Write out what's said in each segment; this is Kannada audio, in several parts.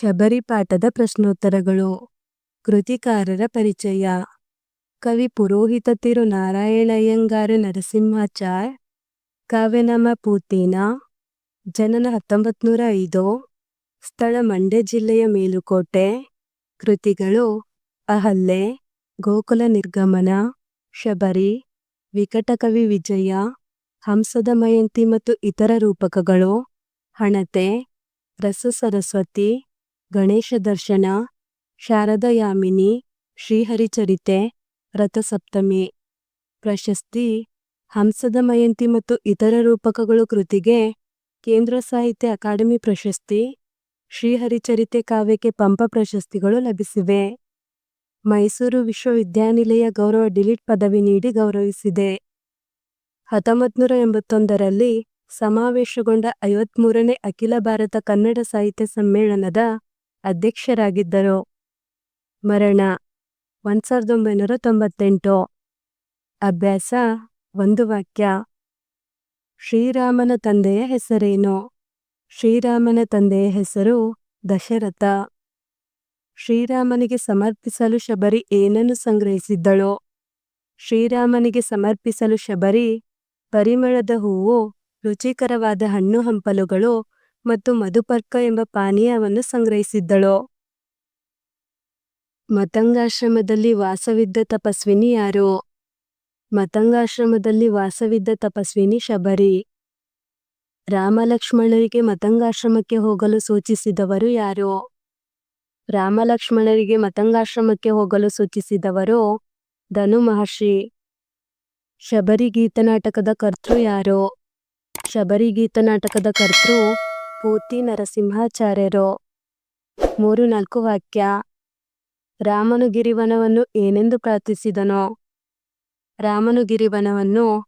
ಶಬರಿಪಾಠದ ಪ್ರಶ್ನೋತ್ತರಗಳು. ಕೃತಿಕಾರರ ಪರಿಚಯ. ಕವಿ ಪುರೋಹಿತ ತಿರು ನಾರಾಯಣಯ್ಯಂಗಾರ ನರಸಿಂಹಾಚಾರ್ ಕಾವ್ಯನಾಮ ಪೂತೀನ. ಜನನ ಹತ್ತೊಂಬತ್ತು ನೂರ ಐದು. ಸ್ಥಳ ಮಂಡ್ಯ ಜಿಲ್ಲೆಯ ಮೇಲುಕೋಟೆ. ಕೃತಿಗಳು ಅಹಲ್ಲೆ ಗೋಕುಲ ನಿರ್ಗಮನ, ಶಬರಿ, ವಿಕಟಕವಿ ವಿಜಯ, ಹಂಸದ ಮಯಂತಿ ಮತ್ತು ಇತರ ರೂಪಕಗಳು. ಹಣತೆ, ರಸ ಸರಸ್ವತಿ. ಗಣೇಶ ದರ್ಶನ, ಶಾರದಯಾಮಿನಿ, ಶ್ರೀಹರಿಚರಿತೆ, ರಥಸಪ್ತಮಿ. ಪ್ರಶಸ್ತಿ, ಹಂಸದ ಮಯಂತಿ ಮತ್ತು ಇತರ ರೂಪಕಗಳು ಕೃತಿಗೆ ಕೇಂದ್ರ ಸಾಹಿತ್ಯ ಅಕಾಡೆಮಿ ಪ್ರಶಸ್ತಿ, ಶ್ರೀಹರಿಚರಿತೆ ಕಾವ್ಯಕ್ಕೆ ಪಂಪ ಪ್ರಶಸ್ತಿಗಳು ಲಭಿಸಿವೆ. ಮೈಸೂರು ವಿಶ್ವವಿದ್ಯಾನಿಲಯ ಗೌರವ ಡಿಲಿಟ್ ಪದವಿ ನೀಡಿ ಗೌರವಿಸಿದೆ. ಹತ್ತೊಂಬತ್ನೂರ ಎಂಬತ್ತೊಂದರಲ್ಲಿ ಸಮಾವೇಶಗೊಂಡ ಐವತ್ಮೂರನೇ ಅಖಿಲ ಭಾರತ ಕನ್ನಡ ಸಾಹಿತ್ಯ ಸಮ್ಮೇಳನದ ಅಧ್ಯಕ್ಷರಾಗಿದ್ದರು. ಮರಣ ಒಂದು ಸಾವಿರದ ಒಂಬೈನೂರ ತೊಂಬತ್ತೆಂಟು. ಅಭ್ಯಾಸ ಒಂದು ವಾಕ್ಯ. ಶ್ರೀರಾಮನ ತಂದೆಯ ಹೆಸರೇನು? ಶ್ರೀರಾಮನ ತಂದೆಯ ಹೆಸರು ದಶರಥ. ಶ್ರೀರಾಮನಿಗೆ ಸಮರ್ಪಿಸಲು ಶಬರಿ ಏನನ್ನು ಸಂಗ್ರಹಿಸಿದ್ದಳು? ಶ್ರೀರಾಮನಿಗೆ ಸಮರ್ಪಿಸಲು ಶಬರಿ, ಪರಿಮಳದ ಹೂವು, ರುಚಿಕರವಾದ ಹಣ್ಣು ಹಂಪಲುಗಳು ಮತ್ತು ಮಧುಪರ್ಕ ಎಂಬ ಪಾನೀಯವನ್ನು ಸಂಗ್ರಹಿಸಿದ್ದಳು. ಮತಂಗಾಶ್ರಮದಲ್ಲಿ ವಾಸವಿದ್ದ ತಪಸ್ವಿನಿ ಯಾರು? ಮತಂಗಾಶ್ರಮದಲ್ಲಿ ವಾಸವಿದ್ದ ತಪಸ್ವಿನಿ ಶಬರಿ. ರಾಮಲಕ್ಷ್ಮಣರಿಗೆ ಮತಂಗಾಶ್ರಮಕ್ಕೆ ಹೋಗಲು ಸೂಚಿಸಿದವರು ಯಾರು? ರಾಮಲಕ್ಷ್ಮಣರಿಗೆ ಮತಂಗಾಶ್ರಮಕ್ಕೆ ಹೋಗಲು ಸೂಚಿಸಿದವರು ಧನು ಮಹರ್ಷಿ. ಶಬರಿ ಗೀತನಾಟಕದ ಕರ್ತೃ ಯಾರು? ಶಬರಿ ಗೀತನಾಟಕದ ಕರ್ತೃ ಪೂತಿ ನರಸಿಂಹಾಚಾರ್ಯರು. ಮೂರು ನಾಲ್ಕು ವಾಕ್ಯ. ರಾಮನು ಗಿರಿವನವನ್ನು ಏನೆಂದು ಪ್ರಾರ್ಥಿಸಿದನೋ? ರಾಮನು ಗಿರಿವನವನ್ನು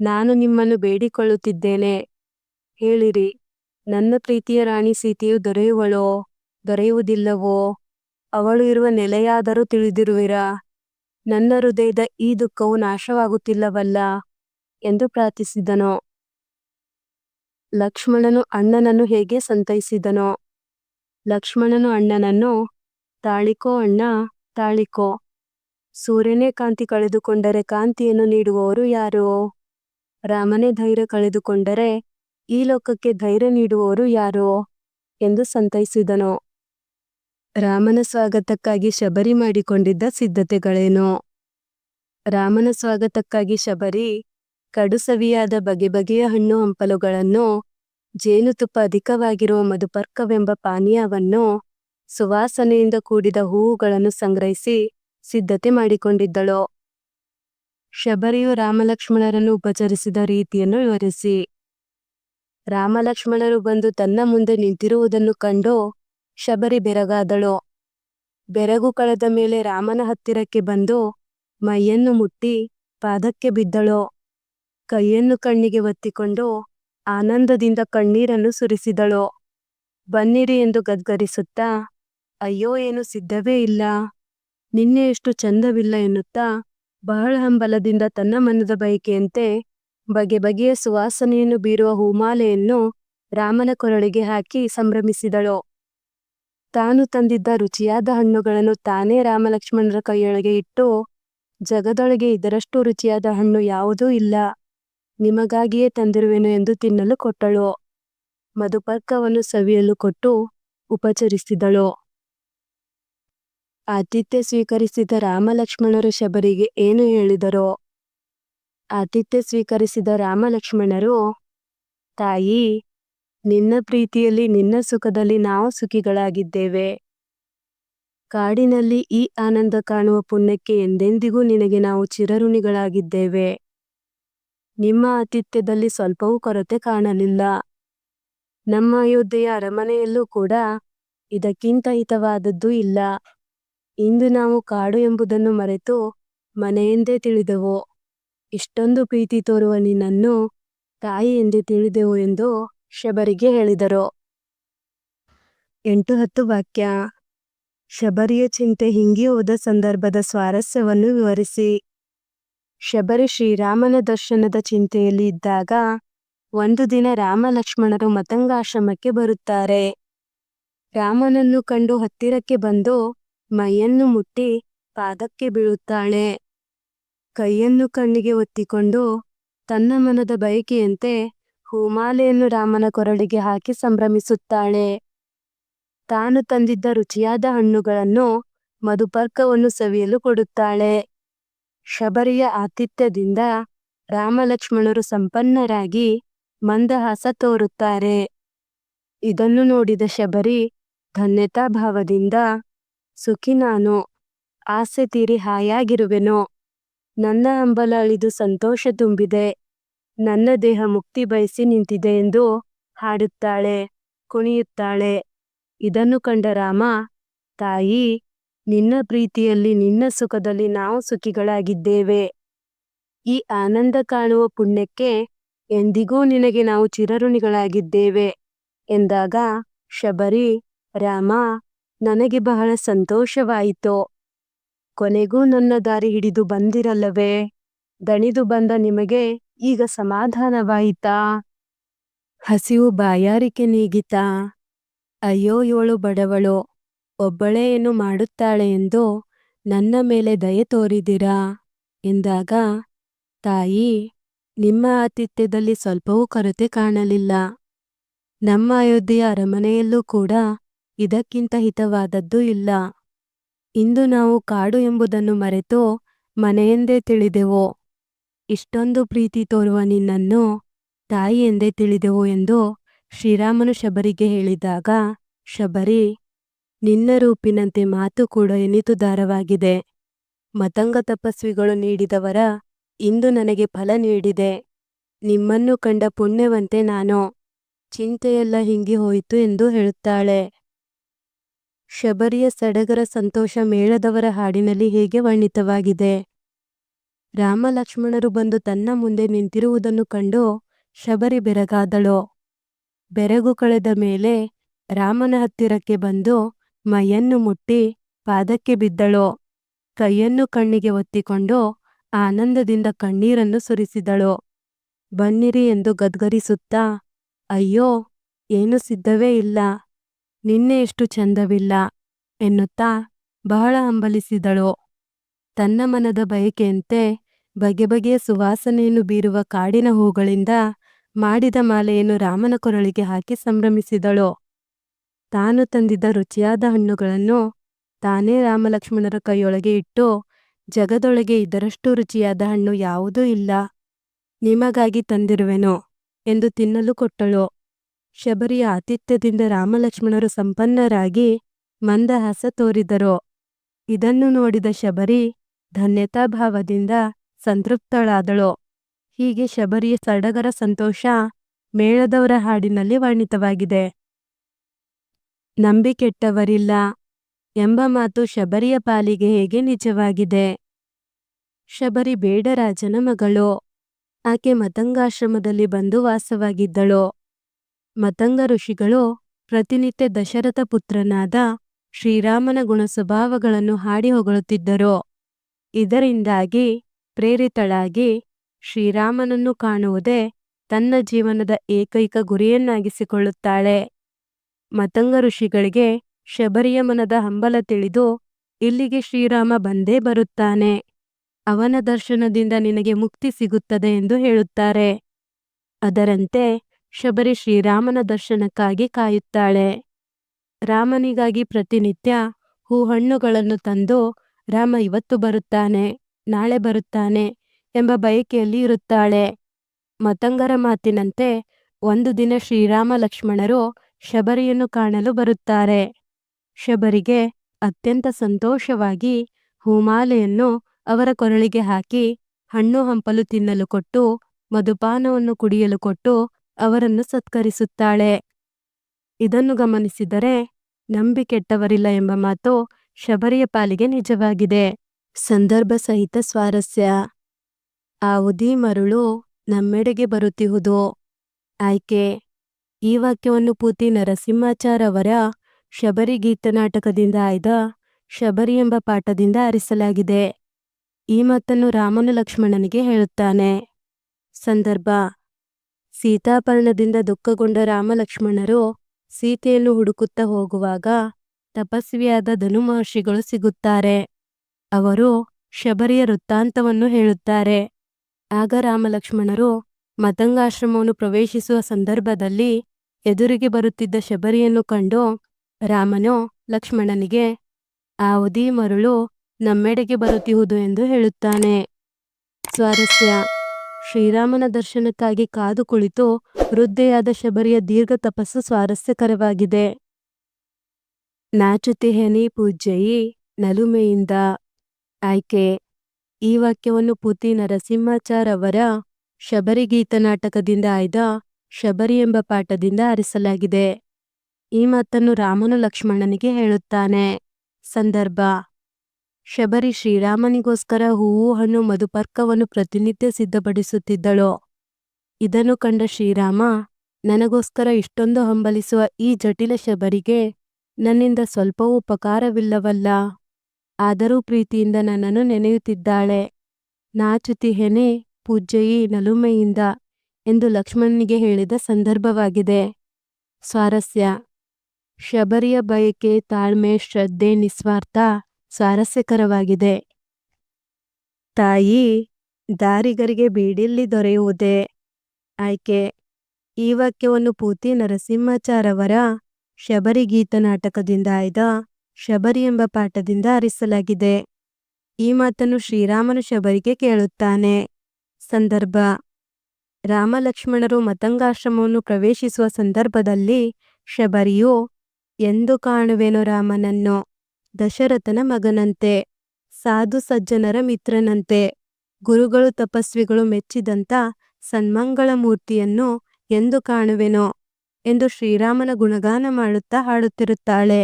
ನಾನು ನಿಮ್ಮನ್ನು ಬೇಡಿಕೊಳ್ಳುತ್ತಿದ್ದೇನೆ. ಹೇಳಿರಿ, ನನ್ನ ಪ್ರೀತಿಯ ರಾಣಿ ಸೀತೆಯು ದೊರೆಯುವಳೋ? ದೊರೆಯುವುದಿಲ್ಲವೋ? ಅವಳು ಇರುವ ನೆಲೆಯಾದರೂ ತಿಳಿದಿರುವಿರಾ? ನನ್ನ ಹೃದಯದ ಈ ದುಃಖವು ನಾಶವಾಗುತ್ತಿಲ್ಲವಲ್ಲ? ಎಂದು ಪ್ರಾರ್ಥಿಸಿದನು. ಲಕ್ಷ್ಮಣನು ಅಣ್ಣನನ್ನು ಹೇಗೆ ಸಂತೈಸಿದನೋ. ಲಕ್ಷ್ಮಣನು ಅಣ್ಣನನ್ನು, ತಾಳಿಕೋ ಅಣ್ಣ, ತಾಳಿಕೋ. ಸೂರ್ಯನೇ ಕಾಂತಿ ಕಳೆದುಕೊಂಡರೆ ಕಾಂತಿಯನ್ನು ನೀಡುವವರು ಯಾರು? ರಾಮನೇ ಧೈರ್ಯ ಕಳೆದುಕೊಂಡರೆ ಈ ಲೋಕಕ್ಕೆ ಧೈರ್ಯ ನೀಡುವವರು ಯಾರು? ಎಂದು ಸಂತೈಸಿದನು. ರಾಮನ ಸ್ವಾಗತಕ್ಕಾಗಿ ಶಬರಿ ಮಾಡಿಕೊಂಡಿದ್ದ ಸಿದ್ಧತೆಗಳೇನು? ರಾಮನ ಸ್ವಾಗತಕ್ಕಾಗಿ ಶಬರಿ ಕಡುಸವಿಯಾದ ಬಗೆ ಬಗೆಯ ಹಣ್ಣು ಹಂಪಲುಗಳನ್ನು ಜೇನುತುಪ್ಪ ಅಧಿಕವಾಗಿರುವ ಮಧುಪರ್ಕವೆಂಬ ಪಾನೀಯವನ್ನು, ಸುವಾಸನೆಯಿಂದ ಕೂಡಿದ ಹೂವುಗಳನ್ನು ಸಂಗ್ರಹಿಸಿ ಸಿದ್ಧತೆ ಮಾಡಿಕೊಂಡಿದ್ದಳು. ಶಬರಿಯು ರಾಮಲಕ್ಷ್ಮಣರನ್ನು ಉಪಚರಿಸಿದ ರೀತಿಯನ್ನು ವಿವರಿಸಿ. ರಾಮಲಕ್ಷ್ಮಣರು ಬಂದು ತನ್ನ ಮುಂದೆ ನಿಂತಿರುವುದನ್ನು ಕಂಡು ಶಬರಿ ಬೆರಗಾದಳು. ಬೆರಗು ಕಳೆದ ಮೇಲೆ ರಾಮನ ಹತ್ತಿರಕ್ಕೆ ಬಂದು ಮೈಯನ್ನು ಮುಟ್ಟಿ ಪಾದಕ್ಕೆ ಬಿದ್ದಳು. ಕೈಯನ್ನು ಕಣ್ಣಿಗೆ ಒತ್ತಿಕೊಂಡು ಆನಂದದಿಂದ ಕಣ್ಣೀರನ್ನು ಸುರಿಸಿದಳು. ಬನ್ನಿರಿ ಎಂದು ಗದ್ಗರಿಸುತ್ತಾ, ಅಯ್ಯೋ, ಏನು ಸಿದ್ಧವೇ ಇಲ್ಲ. ನಿನ್ನೆಯಷ್ಟು ಚಂದವಿಲ್ಲ ಎನ್ನುತ್ತಾ, ಬಹಳ ಹಂಬಲದಿಂದ ತನ್ನ ಮನದ ಬಯಕೆಯಂತೆ ಬಗೆ ಬಗೆಯ ಸುವಾಸನೆಯನ್ನು ಬೀರುವ ಹೂಮಾಲೆಯನ್ನು ರಾಮನ ಕೊರಳಿಗೆ ಹಾಕಿ ಸಂಭ್ರಮಿಸಿದಳು. ತಾನು ತಂದಿದ್ದ ರುಚಿಯಾದ ಹಣ್ಣುಗಳನ್ನು ತಾನೇ ರಾಮಲಕ್ಷ್ಮಣರ ಕೈಯೊಳಗೆ ಇಟ್ಟು, ಜಗದೊಳಗೆ ಇದರಷ್ಟು ರುಚಿಯಾದ ಹಣ್ಣು ಯಾವುದೂ ಇಲ್ಲ. ನಿಮಗಾಗಿಯೇ ತಂದಿರುವೆನು ಎಂದು ತಿನ್ನಲು ಕೊಟ್ಟಳು. ಮಧುಪರ್ಕವನ್ನು ಸವಿಯಲು ಕೊಟ್ಟು ಉಪಚರಿಸಿದಳು. ಆತಿಥ್ಯ ಸ್ವೀಕರಿಸಿದ ರಾಮಲಕ್ಷ್ಮಣರು ಶಬರಿಗೆ ಏನು ಹೇಳಿದರು? ಆತಿಥ್ಯ ಸ್ವೀಕರಿಸಿದ ರಾಮಲಕ್ಷ್ಮಣರು, ತಾಯಿ, ನಿನ್ನ ಪ್ರೀತಿಯಲ್ಲಿ ನಿನ್ನ ಸುಖದಲ್ಲಿ ನಾವು ಸುಖಿಗಳಾಗಿದ್ದೇವೆ. ಕಾಡಿನಲ್ಲಿ ಈ ಆನಂದ ಕಾಣುವ ಪುಣ್ಯಕ್ಕೆ ಎಂದೆಂದಿಗೂ ನಿನಗೆ ನಾವು ಚಿರಋಣಿಗಳಾಗಿದ್ದೇವೆ. ನಿಮ್ಮ ಆತಿಥ್ಯದಲ್ಲಿ ಸ್ವಲ್ಪವೂ ಕೊರತೆ ಕಾಣಲಿಲ್ಲ. ನಮ್ಮ ಅಯೋಧ್ಯೆಯ ಅರಮನೆಯಲ್ಲೂ ಕೂಡ ಇದಕ್ಕಿಂತ ಹಿತವಾದದ್ದು ಇಲ್ಲ. ಇಂದು ನಾವು ಕಾಡು ಎಂಬುದನ್ನು ಮರೆತು ಮನೆಯೆಂದೇ ತಿಳಿದೆವು? ಇಷ್ಟೊಂದು ಪ್ರೀತಿ ತೋರುವ ನಿನ್ನನ್ನು ತಾಯಿ ಎಂದೇ ತಿಳಿದೆವು ಎಂದು ಶಬರಿಗೆ ಹೇಳಿದರು. ಎಂಟು ಹತ್ತು ವಾಕ್ಯ. ಶಬರಿಯ ಚಿಂತೆ ಹಿಂಗಿ ಹೋದ ಸಂದರ್ಭದ ಸ್ವಾರಸ್ಯವನ್ನು ವಿವರಿಸಿ. ಶಬರಿ ಶ್ರೀರಾಮನ ದರ್ಶನದ ಚಿಂತೆಯಲ್ಲಿ ಇದ್ದಾಗ ಒಂದು ದಿನ ರಾಮ ಲಕ್ಷ್ಮಣರು ಮತಂಗಾಶ್ರಮಕ್ಕೆ ಬರುತ್ತಾರೆ. ರಾಮನನ್ನು ಕಂಡು ಹತ್ತಿರಕ್ಕೆ ಬಂದು ಮೈಯನ್ನು ಮುಟ್ಟಿ ಪಾದಕ್ಕೆ ಬೀಳುತ್ತಾಳೆ. ಕೈಯನ್ನು ಕಣ್ಣಿಗೆ ಒತ್ತಿಕೊಂಡು ತನ್ನ ಮನದ ಬಯಕೆಯಂತೆ ಹೂಮಾಲೆಯನ್ನು ರಾಮನ ಕೊರಳಿಗೆ ಹಾಕಿ ಸಂಭ್ರಮಿಸುತ್ತಾಳೆ. ತಾನು ತಂದಿದ್ದ ರುಚಿಯಾದ ಹಣ್ಣುಗಳನ್ನು ಮಧುಪರ್ಕವನ್ನು ಸವಿಯಲು ಕೊಡುತ್ತಾಳೆ. ಶಬರಿಯ ಆತಿಥ್ಯದಿಂದ ರಾಮಲಕ್ಷ್ಮಣರು ಸಂಪನ್ನರಾಗಿ ಮಂದಹಾಸ ತೋರುತ್ತಾರೆ. ಇದನ್ನು ನೋಡಿದ ಶಬರಿ ಧನ್ಯತಾ ಭಾವದಿಂದ ಸುಖಿ ನಾನು, ಆಸೆ ತೀರಿ ಹಾಯಾಗಿರುವೆನು, ನನ್ನ ಹಂಬಲ ಅಳಿದು ಸಂತೋಷ ತುಂಬಿದೆ, ನನ್ನ ದೇಹ ಮುಕ್ತಿ ಬಯಸಿ ನಿಂತಿದೆ ಎಂದು ಹಾಡುತ್ತಾಳೆ, ಕುಣಿಯುತ್ತಾಳೆ. ಇದನ್ನು ಕಂಡ ರಾಮ, ತಾಯಿ ನಿನ್ನ ಪ್ರೀತಿಯಲ್ಲಿ, ನಿನ್ನ ಸುಖದಲ್ಲಿ ನಾವು ಸುಖಿಗಳಾಗಿದ್ದೇವೆ. ಈ ಆನಂದ ಕಾಣುವ ಪುಣ್ಯಕ್ಕೆ ಎಂದಿಗೂ ನಿನಗೆ ನಾವು ಚಿರಋಣಿಗಳಾಗಿದ್ದೇವೆ. ಎಂದಾಗ ಶಬರಿ, ರಾಮ, ನನಗೆ ಬಹಳ ಸಂತೋಷವಾಯಿತು. ಕೊನೆಗೂ ನನ್ನ ದಾರಿ ಹಿಡಿದು ಬಂದಿರಲ್ಲವೇ? ದಣಿದು ಬಂದ ನಿಮಗೆ ಈಗ ಸಮಾಧಾನವಾಯಿತಾ? ಹಸಿವು ಬಾಯಾರಿಕೆ ನೀಗಿತಾ? ಅಯ್ಯೋ, ಇವಳು ಬಡವಳು. ಒಬ್ಬಳೇ ಏನು ಮಾಡುತ್ತಾಳೆ ಎಂದು ನನ್ನ ಮೇಲೆ ದಯೆ ತೋರಿದಿರಾ? ಎಂದಾಗ, ತಾಯಿ, ನಿಮ್ಮ ಆತಿಥ್ಯದಲ್ಲಿ ಸ್ವಲ್ಪವೂ ಕೊರತೆ ಕಾಣಲಿಲ್ಲ. ನಮ್ಮ ಅಯೋಧ್ಯೆಯ ಅರಮನೆಯಲ್ಲೂ ಕೂಡ ಇದಕ್ಕಿಂತ ಹಿತವಾದದ್ದು ಇಲ್ಲ. ಇಂದು ನಾವು ಕಾಡು ಎಂಬುದನ್ನು ಮರೆತು ಮನೆಯೆಂದೇ ತಿಳಿದೆವು? ಇಷ್ಟೊಂದು ಪ್ರೀತಿ ತೋರುವ ನಿನ್ನನ್ನು ತಾಯಿ ಎಂದೇ ತಿಳಿದೆವು ಎಂದು ಶ್ರೀರಾಮನು ಶಬರಿಗೆ ಹೇಳಿದಾಗ, ಶಬರಿ ನಿನ್ನ ರೂಪಿನಂತೆ ಮಾತು ಕೂಡ ಎನಿತುದಾರವಾಗಿದೆ ಮತಂಗ ತಪಸ್ವಿಗಳು ನೀಡಿದವರ ಇಂದು ನನಗೆ ಫಲ ನೀಡಿದೆ. ನಿಮ್ಮನ್ನು ಕಂಡ ಪುಣ್ಯವಂತೆ ನಾನು. ಚಿಂತೆಯೆಲ್ಲ ಹಿಂಗಿ ಹೋಯಿತು ಎಂದು ಹೇಳುತ್ತಾಳೆ. ಶಬರಿಯ ಸಡಗರ ಸಂತೋಷ ಮೇಳದವರ ಹಾಡಿನಲ್ಲಿ ಹೇಗೆ ವರ್ಣಿತವಾಗಿದೆ. ರಾಮ ಲಕ್ಷ್ಮಣರು ಬಂದು ತನ್ನ ಮುಂದೆ ನಿಂತಿರುವುದನ್ನು ಕಂಡು ಶಬರಿ ಬೆರಗಾದಳು. ಬೆರಗು ಕಳೆದ ಮೇಲೆ ರಾಮನ ಹತ್ತಿರಕ್ಕೆ ಬಂದು ಮೈಯನ್ನು ಮುಟ್ಟಿ ಪಾದಕ್ಕೆ ಬಿದ್ದಳೋ. ಕೈಯನ್ನು ಕಣ್ಣಿಗೆ ಒತ್ತಿಕೊಂಡು, ಆನಂದದಿಂದ ಕಣ್ಣೀರನ್ನು ಸುರಿಸಿದಳು. ಬನ್ನಿರಿ ಎಂದು ಗದ್ಗರಿಸುತ್ತಾ, ಅಯ್ಯೋ, ಏನು ಸಿದ್ಧವೇ ಇಲ್ಲ. ನಿನ್ನೆ ಎಷ್ಟು ಚಂದವಿಲ್ಲ, ಎನ್ನುತ್ತಾ ಬಹಳ ಅಂಬಲಿಸಿದಳು ತನ್ನ ಮನದ ಬಯಕೆಯಂತೆ ಬಗೆ ಬಗೆಯ ಸುವಾಸನೆಯನ್ನು ಬೀರುವ ಕಾಡಿನ ಹೂಗಳಿಂದ ಮಾಡಿದ ಮಾಲೆಯನ್ನು ರಾಮನ ಕೊರಳಿಗೆ ಹಾಕಿ ಸಂಭ್ರಮಿಸಿದಳು. ತಾನು ತಂದಿದ್ದ ರುಚಿಯಾದ ಹಣ್ಣುಗಳನ್ನು ತಾನೇ ರಾಮಲಕ್ಷ್ಮಣರ ಕೈಯೊಳಗೆ ಇಟ್ಟು ಜಗದೊಳಗೆ ಇದರಷ್ಟು ರುಚಿಯಾದ ಹಣ್ಣು ಯಾವುದೂ ಇಲ್ಲ. ನಿಮಗಾಗಿ ತಂದಿರುವೆನು ಎಂದು ತಿನ್ನಲು ಕೊಟ್ಟಳು. ಶಬರಿಯ ಆತಿಥ್ಯದಿಂದ ರಾಮಲಕ್ಷ್ಮಣರು ಸಂಪನ್ನರಾಗಿ ಮಂದಹಾಸ ತೋರಿದರು. ಇದನ್ನು ನೋಡಿದ ಶಬರಿ ಧನ್ಯತಾಭಾವದಿಂದ ಸಂತೃಪ್ತಳಾದಳು. ಹೀಗೆ ಶಬರಿಯ ಸಡಗರ ಸಂತೋಷ ಮೇಳದವರ ಹಾಡಿನಲ್ಲಿ ವರ್ಣಿತವಾಗಿದೆ. ನಂಬಿಕೆಟ್ಟವರಿಲ್ಲ ಎಂಬ ಮಾತು ಶಬರಿಯ ಪಾಲಿಗೆ ಹೇಗೆ ನಿಜವಾಗಿದೆ? ಶಬರಿ ಬೇಡರಾಜನ ಮಗಳು? ಆಕೆ ಮತಂಗಾಶ್ರಮದಲ್ಲಿ ಬಂದು ವಾಸವಾಗಿದ್ದಳು? ಮತಂಗ ಋಷಿಗಳು? ಪ್ರತಿನಿತ್ಯ ದಶರಥ ಪುತ್ರನಾದ ಶ್ರೀರಾಮನ ಗುಣ ಸ್ವಭಾವಗಳನ್ನು ಹಾಡಿ ಹೊಗಳುತ್ತಿದ್ದರು? ಇದರಿಂದಾಗಿ ಪ್ರೇರಿತಳಾಗಿ ಶ್ರೀರಾಮನನ್ನು ಕಾಣುವುದೇ ತನ್ನ ಜೀವನದ ಏಕೈಕ ಗುರಿಯನ್ನಾಗಿಸಿಕೊಳ್ಳುತ್ತಾಳೆ. ಮತಂಗ ಋಷಿಗಳಿಗೆ ಶಬರಿಯ ಮನದ ಹಂಬಲ ತಿಳಿದು, ಇಲ್ಲಿಗೆ ಶ್ರೀರಾಮ ಬಂದೇ ಬರುತ್ತಾನೆ. ಅವನ ದರ್ಶನದಿಂದ ನಿನಗೆ ಮುಕ್ತಿ ಸಿಗುತ್ತದೆ ಎಂದು ಹೇಳುತ್ತಾರೆ. ಅದರಂತೆ ಶಬರಿ ಶ್ರೀರಾಮನ ದರ್ಶನಕ್ಕಾಗಿ ಕಾಯುತ್ತಾಳೆ. ರಾಮನಿಗಾಗಿ ಪ್ರತಿನಿತ್ಯ ಹೂಹಣ್ಣುಗಳನ್ನು ತಂದು, ರಾಮ, ಇವತ್ತು ಬರುತ್ತಾನೆ, ನಾಳೆ ಬರುತ್ತಾನೆ ಎಂಬ ಬಯಕೆಯಲ್ಲಿ ಇರುತ್ತಾಳೆ. ಮತಂಗರ ಮಾತಿನಂತೆ, ಒಂದು ದಿನ ಶ್ರೀರಾಮ ಲಕ್ಷ್ಮಣರು ಶಬರಿಯನ್ನು ಕಾಣಲು ಬರುತ್ತಾರೆ. ಶಬರಿಗೆ ಅತ್ಯಂತ ಸಂತೋಷವಾಗಿ ಹೂಮಾಲೆಯನ್ನು ಅವರ ಕೊರಳಿಗೆ ಹಾಕಿ ಹಣ್ಣು ಹಂಪಲು ತಿನ್ನಲು ಕೊಟ್ಟು, ಮಧುಪಾನವನ್ನು ಕುಡಿಯಲು ಕೊಟ್ಟು ಅವರನ್ನು ಸತ್ಕರಿಸುತ್ತಾಳೆ. ಇದನ್ನು ಗಮನಿಸಿದರೆ ನಂಬಿಕೆಟ್ಟವರಿಲ್ಲ ಎಂಬ ಮಾತು ಶಬರಿಯ ಪಾಲಿಗೆ ನಿಜವಾಗಿದೆ. ಸಂದರ್ಭ ಸಹಿತ ಸ್ವಾರಸ್ಯ. ಆ ಉದಿ ಮರುಳು ನಮ್ಮೆಡೆಗೆ ಬರುತ್ತಿಹುದು. ಆಯ್ಕೆ. ಈ ವಾಕ್ಯವನ್ನು ಪೂತಿ ನರಸಿಂಹಾಚಾರ್ ಅವರ ಶಬರಿ ಗೀತನಾಟಕದಿಂದ ಆಯ್ದ ಶಬರಿ ಎಂಬ ಪಾಠದಿಂದ ಆರಿಸಲಾಗಿದೆ. ಈ ಮಾತನ್ನು ರಾಮನು ಲಕ್ಷ್ಮಣನಿಗೆ ಹೇಳುತ್ತಾನೆ. ಸಂದರ್ಭ. ಸೀತಾಪರ್ಣದಿಂದ ದುಃಖಗೊಂಡ ರಾಮ ಲಕ್ಷ್ಮಣರು ಸೀತೆಯನ್ನು ಹುಡುಕುತ್ತಾ ಹೋಗುವಾಗ ತಪಸ್ವಿಯಾದ ಧನು ಮಹರ್ಷಿಗಳು ಸಿಗುತ್ತಾರೆ. ಅವರು ಶಬರಿಯ ವೃತ್ತಾಂತವನ್ನು ಹೇಳುತ್ತಾರೆ. ಆಗ ರಾಮಲಕ್ಷ್ಮಣರು ಮತಂಗಾಶ್ರಮವನ್ನು ಪ್ರವೇಶಿಸುವ ಸಂದರ್ಭದಲ್ಲಿ ಎದುರಿಗೆ ಬರುತ್ತಿದ್ದ ಶಬರಿಯನ್ನು ಕಂಡು ರಾಮನು ಲಕ್ಷ್ಮಣನಿಗೆ ಆ ಉದಿ ಮರುಳು ನಮ್ಮೆಡೆಗೆ ಬರುತ್ತಿಹುದು ಎಂದು ಹೇಳುತ್ತಾನೆ. ಸ್ವಾರಸ್ಯ. ಶ್ರೀರಾಮನ ದರ್ಶನಕ್ಕಾಗಿ ಕಾದು ಕುಳಿತು ವೃದ್ಧೆಯಾದ ಶಬರಿಯ ದೀರ್ಘ ತಪಸ್ಸು ಸ್ವಾರಸ್ಯಕರವಾಗಿದೆ. ನಾಚುತಿಹೆನಿ ಪೂಜ್ಯಯಿ ನಲುಮೆಯಿಂದ. ಆಯ್ಕೆ. ಈ ವಾಕ್ಯವನ್ನು ಪೂತಿ ನರಸಿಂಹಾಚಾರ್ ಅವರ ಶಬರಿಗೀತ ನಾಟಕದಿಂದ ಆಯ್ದ ಶಬರಿ ಎಂಬ ಪಾಠದಿಂದ ಆರಿಸಲಾಗಿದೆ ಈ ಮಾತನ್ನು ರಾಮನು ಲಕ್ಷ್ಮಣನಿಗೆ ಹೇಳುತ್ತಾನೆ. ಸಂದರ್ಭ. ಶಬರಿ ಶ್ರೀರಾಮನಿಗೋಸ್ಕರ ಹೂವು, ಹಣ್ಣು, ಮಧುಪರ್ಕವನ್ನು ಪ್ರತಿನಿತ್ಯ ಸಿದ್ಧಪಡಿಸುತ್ತಿದ್ದಳು. ಇದನ್ನು ಕಂಡ ಶ್ರೀರಾಮ, ನನಗೋಸ್ಕರ ಇಷ್ಟೊಂದು ಹಂಬಲಿಸುವ ಈ ಜಟಿಲ ಶಬರಿಗೆ ನನ್ನಿಂದ ಸ್ವಲ್ಪವೂ ಉಪಕಾರವಿಲ್ಲವಲ್ಲ. ಆದರೂ ಪ್ರೀತಿಯಿಂದ ನನ್ನನ್ನು ನೆನೆಯುತ್ತಿದ್ದಾಳೆ. ನಾಚುತಿಹೆನೆ ಪೂಜ್ಯಯಿ ನಲುಮೆಯಿಂದ ಎಂದು ಲಕ್ಷ್ಮಣನಿಗೆ ಹೇಳಿದ ಸಂದರ್ಭವಾಗಿದೆ. ಸ್ವಾರಸ್ಯ. ಶಬರಿಯ ಬಯಕೆ ತಾಳ್ಮೆ ಶ್ರದ್ಧೆ ನಿಸ್ವಾರ್ಥ ಸ್ವಾರಸ್ಯಕರವಾಗಿದೆ. ತಾಯಿ, ದಾರಿಗರಿಗೆ ಬೀಡಿಲ್ಲಿ ದೊರೆಯುವುದೇ? ಆಯ್ಕೆ. ಈ ವಾಕ್ಯವನ್ನು ಪೂತಿ ನರಸಿಂಹಾಚಾರವರ ಶಬರಿ ಗೀತ ನಾಟಕದಿಂದ ಆಯ್ದ ಶಬರಿ ಎಂಬ ಪಾಠದಿಂದ ಆರಿಸಲಾಗಿದೆ. ಈ ಮಾತನ್ನು ಶ್ರೀರಾಮನು ಶಬರಿಗೆ ಕೇಳುತ್ತಾನೆ. ಸಂದರ್ಭ. ರಾಮಲಕ್ಷ್ಮಣರು ಮತಂಗಾಶ್ರಮವನ್ನು ಪ್ರವೇಶಿಸುವ ಸಂದರ್ಭದಲ್ಲಿ ಶಬರಿಯು, ಎಂದು ಕಾಣುವೆನು ರಾಮನನ್ನು, ದಶರಥನ ಮಗನಂತೆ, ಸಾಧು ಸಜ್ಜನರ ಮಿತ್ರನಂತೆ, ಗುರುಗಳು ತಪಸ್ವಿಗಳು ಮೆಚ್ಚಿದಂತ ಸನ್ಮಂಗಳ ಮೂರ್ತಿಯನ್ನು ಎಂದು ಕಾಣುವೆನು ಎಂದು ಶ್ರೀರಾಮನ ಗುಣಗಾನ ಮಾಡುತ್ತಾ ಹಾಡುತ್ತಿರುತ್ತಾಳೆ.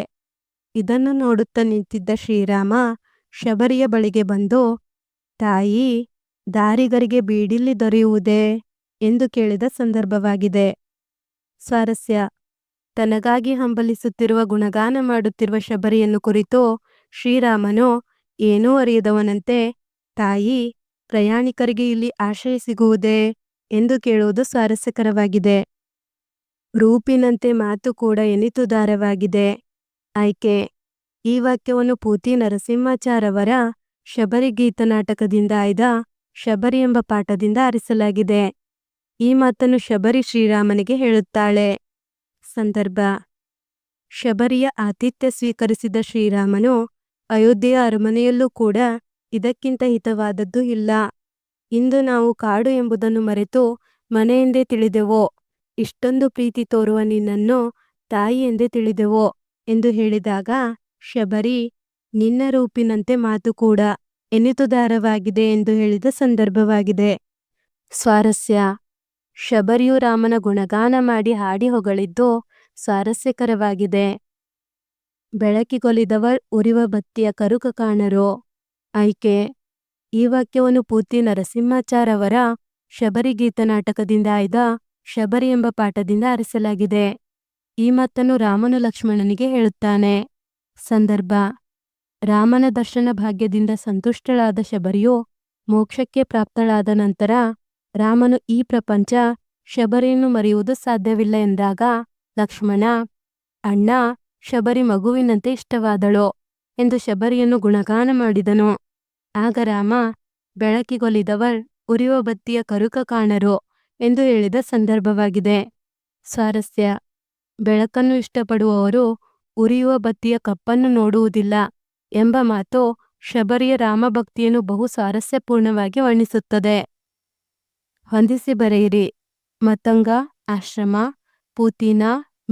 ಇದನ್ನು ನೋಡುತ್ತಾ ನಿಂತಿದ್ದ ಶ್ರೀರಾಮ ಶಬರಿಯ ಬಳಿಗೆ ಬಂದು, ತಾಯಿ, ದಾರಿಗರಿಗೆ ಬೀಡಿಲ್ಲಿ ದೊರೆಯುವುದೇ? ಎಂದು ಕೇಳಿದ ಸಂದರ್ಭವಾಗಿದೆ. ಸ್ವಾರಸ್ಯ, ತನಗಾಗಿ ಹಂಬಲಿಸುತ್ತಿರುವ ಗುಣಗಾನ ಮಾಡುತ್ತಿರುವ ಶಬರಿಯನ್ನು ಕುರಿತು ಶ್ರೀರಾಮನು ಏನೂ ಅರಿಯದವನಂತೆ ತಾಯಿ, ಪ್ರಯಾಣಿಕರಿಗೆ ಇಲ್ಲಿ ಆಶ್ರಯ ಸಿಗುವುದೇ ಎಂದು ಕೇಳುವುದು ಸ್ವಾರಸ್ಯಕರವಾಗಿದೆ. ರೂಪಿನಂತೆ ಮಾತು ಕೂಡ ಎನಿತುದಾರವಾಗಿದೆ. ಆಯ್ಕೆ, ಈ ವಾಕ್ಯವನ್ನು ಪೂತಿ ನರಸಿಂಹಾಚಾರವರ ಶಬರಿ ಗೀತ ನಾಟಕದಿಂದ ಆಯ್ದ ಶಬರಿ ಎಂಬ ಪಾಠದಿಂದ ಆರಿಸಲಾಗಿದೆ. ಈ ಮಾತನ್ನು ಶಬರಿ ಶ್ರೀರಾಮನಿಗೆ ಹೇಳುತ್ತಾಳೆ. ಸಂದರ್ಭ. ಶಬರಿಯ ಆತಿಥ್ಯ ಸ್ವೀಕರಿಸಿದ ಶ್ರೀರಾಮನು ಅಯೋಧ್ಯೆಯ ಅರಮನೆಯಲ್ಲೂ ಕೂಡ ಇದಕ್ಕಿಂತ ಹಿತವಾದದ್ದು ಇಲ್ಲ. ಇಂದು ನಾವು ಕಾಡು ಎಂಬುದನ್ನು ಮರೆತು ಮನೆಯೆಂದೇ ತಿಳಿದೆವೋ, ಇಷ್ಟೊಂದು ಪ್ರೀತಿ ತೋರುವ ನಿನ್ನನ್ನು ತಾಯಿ ಎಂದೇ ತಿಳಿದೆವೋ ಎಂದು ಹೇಳಿದಾಗ ಶಬರಿ, ನಿನ್ನ ರೂಪಿನಂತೆ ಮಾತು ಕೂಡ ಎನಿತುದಾರವಾಗಿದೆ ಎಂದು ಹೇಳಿದ ಸಂದರ್ಭವಾಗಿದೆ. ಸ್ವಾರಸ್ಯ. ಶಬರಿಯು ರಾಮನ ಗುಣಗಾನ ಮಾಡಿ ಹಾಡಿ ಹೊಗಳಿದ್ದು ಸ್ವಾರಸ್ಯಕರವಾಗಿದೆ. ಬೆಳಕಿಗೊಲಿದವರ್ ಉರಿವ ಬತ್ತಿಯ ಕರುಕ ಕಾಣರು. ಆಯ್ಕೆ. ಈ ವಾಕ್ಯವನ್ನು ಪೂತಿ ನರಸಿಂಹಾಚಾರವರ ಶಬರಿ ಗೀತ ನಾಟಕದಿಂದ ಆಯ್ದ ಶಬರಿ ಎಂಬ ಪಾಠದಿಂದ ಆರಿಸಲಾಗಿದೆ. ಈ ಮಾತನ್ನು ರಾಮನು ಲಕ್ಷ್ಮಣನಿಗೆ ಹೇಳುತ್ತಾನೆ. ಸಂದರ್ಭ. ರಾಮನ ದರ್ಶನ ಭಾಗ್ಯದಿಂದ ಸಂತುಷ್ಟಳಾದ ಶಬರಿಯು ಮೋಕ್ಷಕ್ಕೆ ಪ್ರಾಪ್ತಳಾದ ನಂತರ ರಾಮನು ಈ ಪ್ರಪಂಚ ಶಬರಿಯನ್ನು ಮರೆಯುವುದು ಸಾಧ್ಯವಿಲ್ಲ ಎಂದಾಗ ಲಕ್ಷ್ಮಣ, ಅಣ್ಣ, ಶಬರಿ ಮಗುವಿನಂತೆ ಇಷ್ಟವಾದಳು ಎಂದು ಶಬರಿಯನ್ನು ಗುಣಗಾನ ಮಾಡಿದನು. ಆಗ ರಾಮ, ಬೆಳಕಿಗೊಲಿದವರ್ ಉರಿಯುವ ಬತ್ತಿಯ ಕರುಕ ಕಾಣರು ಎಂದು ಹೇಳಿದ ಸಂದರ್ಭವಾಗಿದೆ. ಸ್ವಾರಸ್ಯ, ಬೆಳಕನ್ನು ಇಷ್ಟಪಡುವವರು ಉರಿಯುವ ಬತ್ತಿಯ ಕಪ್ಪನ್ನು ನೋಡುವುದಿಲ್ಲ ಎಂಬ ಮಾತು ಶಬರಿಯ ರಾಮಭಕ್ತಿಯನ್ನು ಬಹು ಸ್ವಾರಸ್ಯಪೂರ್ಣವಾಗಿ ವರ್ಣಿಸುತ್ತದೆ. ಹೊಂದಿಸಿ ಬರೆಯಿರಿ. ಮತಂಗ ಆಶ್ರಮ, ಪೂತಿನ,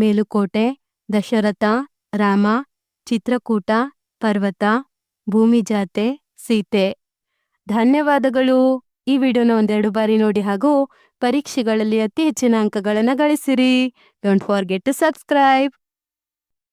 ಮೇಲುಕೋಟೆ, ದಶರಥ, ರಾಮ, ಚಿತ್ರಕೂಟ, ಪರ್ವತ ಭೂಮಿಜಾತೆ ಸೀತೆ. ಧನ್ಯವಾದಗಳು. ಈ ವಿಡಿಯೋನ ಒಂದೆರಡು ಬಾರಿ ನೋಡಿ ಹಾಗೂ ಪರೀಕ್ಷೆಗಳಲ್ಲಿ ಅತಿ ಹೆಚ್ಚಿನ ಅಂಕಗಳನ್ನು ಗಳಿಸಿರಿ. Don't forget to subscribe